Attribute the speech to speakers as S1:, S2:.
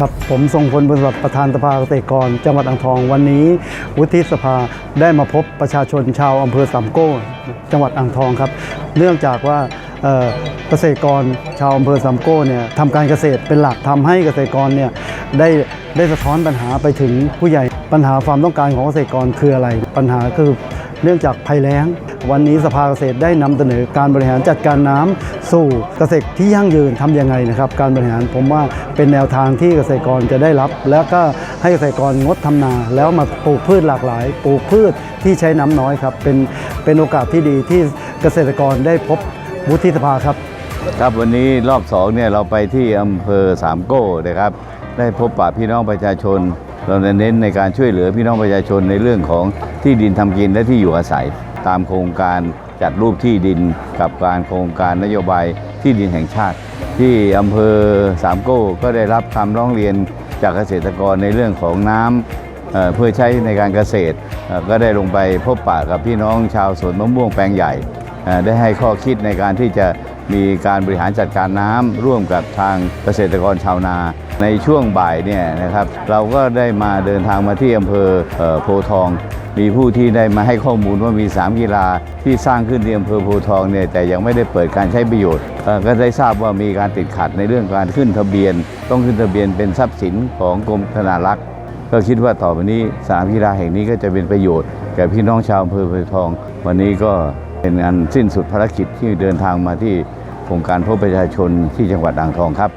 S1: ครับผมทรงพลบุญสวัสดิ์ประธานสภาเกษตรกร จังหวัดอ่างทองวันนี้ วุฒิสภาได้มาพบประชาชนชาวอำเภอสามโก้ จังหวัดอ่างทองครับ เนื่องจากว่าเอ่อเกษตรกรชาวอำเภอสามโก้เนี่ยทำการเกษตรเป็นหลักทำให้เกษตรกรเนี่ยได้ได้สะท้อนปัญหาไปถึงผู้ใหญ่ปัญหาความต้องการของเกษตรกรคืออะไร ปัญหาคือ เนื่องจากภัยแล้ง วันนี้สภาเกษตรได้นำเสนอการบริหารจัดการน้ำสู่เกษตรที่ยั่งยืนทำยังไงนะครับ การบริหารผมว่าเป็นแนวทางที่เกษตรกรจะได้รับ แล้วก็ให้เกษตรกรงดทำนา แล้วมาปลูกพืชหลากหลาย ปลูกพืชที่ใช้น้ำน้อยครับ เป็นเป็นโอกาสที่ดีที่เกษตรกรได้พบวุฒิสภาครับ
S2: ครับวันนี้รอบสองเนี่ยเราไปที่อำเภอสามโก้นะครับ ได้พบปะพี่น้องประชาชน เราเน้นในการช่วยเหลือพี่น้องประชาชนในเรื่องของที่ดินทำกินและที่อยู่อาศัย ตามโครงการจัดรูปที่ดินกับการโครงการนโยบายที่ดินแห่งชาติ ที่อำเภอสามโก้ก็ได้รับคำร้องเรียนจากเกษตรกรในเรื่องของน้ำเอ่อเพื่อใช้ในการเกษตร ก็ได้ลงไปพบปะกับพี่น้องชาวสวนมะม่วงแปลงใหญ่ ได้ให้ข้อคิดในการที่จะ มีการบริหารจัดการน้ำร่วมกับทางเกษตรกรชาวนา ในช่วงบ่ายเนี่ยนะครับเราก็ได้มาเดินทางมาที่อำเภอเออโพทอง มีผู้ที่ได้มาให้ข้อมูลว่ามี 3 กีฬาที่สร้างขึ้นที่อำเภอโพทองเนี่ยแต่ยังไม่ได้เปิดการใช้ประโยชน์ ก็ได้ทราบว่ามีการติดขัดในเรื่องการขึ้นทะเบียน ต้องขึ้นทะเบียนเป็นทรัพย์สินของกรมธนารักษ์ก็คิดว่าต่อไปนี้สามกีฬาแห่งนี้ก็จะเป็นประโยชน์แก่พี่น้องชาวอำเภอโพทอง วันนี้ก็เป็นอันสิ้นสุดภารกิจที่เดินทางมาที่ โครงการพบประชาชนที่จังหวัดอ่างทองครับ